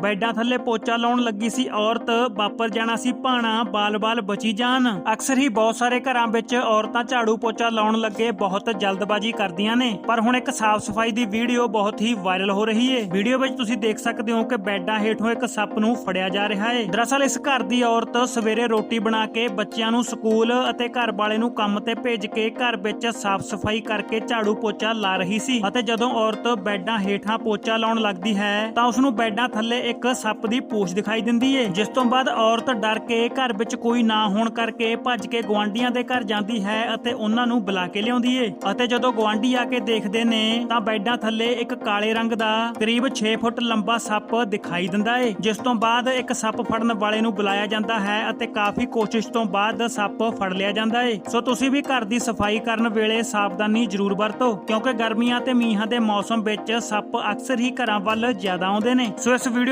ਬੈੱਡਾਂ ਥੱਲੇ ਪੋਚਾ ਲਾਉਣ ਲੱਗੀ ਸੀ ਔਰਤ, ਵਾਪਰ ਜਾਣਾ ਸੀ ਭਾਣਾ, ਬਾਲ-ਬਾਲ ਬਚੀ ਜਾਣ। ਅਕਸਰ ਹੀ ਬਹੁਤ ਸਾਰੇ ਘਰਾਂ ਵਿੱਚ ਔਰਤਾਂ ਝਾੜੂ ਪੋਚਾ ਲਾਉਣ ਲੱਗੇ, ਬਹੁਤ ਜਲਦਬਾਜ਼ੀ ਕਰਦੀਆਂ ਨੇ। ਪਰ ਹੁਣ ਇੱਕ ਸਾਫ਼ ਸਫ਼ਾਈ ਦੀ ਵੀਡੀਓ ਬਹੁਤ ਹੀ ਵਾਇਰਲ ਹੋ ਰਹੀ ਹੈ ਵੀਡੀਓ ਵਿੱਚ ਤੁਸੀਂ ਦੇਖ ਸਕਦੇ ਹੋ ਕਿ ਬੈੱਡਾਂ ਹੇਠੋਂ ਇੱਕ ਸੱਪ ਨੂੰ ਫੜਿਆ ਜਾ ਰਿਹਾ ਹੈ ਦਰਅਸਲ ਇਸ ਘਰ ਦੀ ਔਰਤ ਸਵੇਰੇ ਰੋਟੀ ਬਣਾ ਕੇ ਬੱਚਿਆਂ ਨੂੰ ਸਕੂਲ ਅਤੇ ਘਰ ਵਾਲੇ ਨੂੰ ਕੰਮ ਤੇ ਭੇਜ ਕੇ ਘਰ ਵਿੱਚ ਸਾਫ਼ ਸਫ਼ਾਈ ਕਰਕੇ ਝਾੜੂ ਪੋਚਾ ਲਾ ਰਹੀ ਸੀ। ਅਤੇ ਜਦੋਂ ਔਰਤ ਬੈੱਡਾਂ ਹੇਠਾਂ ਪੋਚਾ ਲਾਉਣ ਲੱਗਦੀ ਹੈ, ਤਾਂ ਉਸ ਨੂੰ ਬੈੱਡਾਂ ਥੱਲੇ ਇੱਕ ਸੱਪ ਦੀ ਪੂਛ ਦਿਖਾਈ ਦਿੰਦੀ ਏ, ਜਿਸ ਤੋਂ ਬਾਅਦ ਔਰਤ ਡਰ ਕੇ ਘਰ ਵਿੱਚ ਕੋਈ ਨਾ ਹੋਣ ਕਰਕੇ ਭੱਜ ਕੇ ਗਵਾਂਢੀਆਂ ਦੇ ਘਰ ਜਾਂਦੀ ਹੈ ਅਤੇ ਉਹਨਾਂ ਨੂੰ ਬੁਲਾ ਕੇ ਲਿਆਉਂਦੀ ਏ। ਅਤੇ ਜਦੋਂ ਗਵਾਂਢੀ ਆ ਕੇ ਦੇਖਦੇ ਨੇ, ਤਾਂ ਬੈੱਡਾਂ ਥੱਲੇ ਇੱਕ ਕਾਲੇ ਰੰਗ ਦਾ ਕਰੀਬ 6 ਫੁੱਟ ਲੰਬਾ ਸੱਪ ਦਿਖਾਈ ਦਿੰਦਾ ਏ, ਜਿਸ ਤੋਂ ਬਾਅਦ ਇੱਕ ਸੱਪ ਫੜਨ ਵਾਲੇ ਨੂੰ ਬੁਲਾਇਆ ਜਾਂਦਾ ਹੈ ਅਤੇ ਕਾਫੀ ਕੋਸ਼ਿਸ਼ ਤੋਂ ਬਾਅਦ ਸੱਪ ਫੜ ਲਿਆ ਜਾਂਦਾ ਏ। ਸੋ ਤੁਸੀਂ ਵੀ ਘਰ ਦੀ ਸਫ਼ਾਈ ਕਰਨ ਵੇਲੇ ਸਾਵਧਾਨੀ ਜ਼ਰੂਰ ਵਰਤੋ, ਕਿਉਂਕਿ ਗਰਮੀਆਂ ਤੇ ਮੀਂਹਾਂ ਦੇ ਮੌਸਮ ਵਿੱਚ ਸੱਪ ਅਕਸਰ ਹੀ ਘਰਾਂ ਵੱਲ ਜ਼ਿਆਦਾ ਆਉਂਦੇ ਨੇ। ਸੋ ਇਸ ਵੀਡੀਓ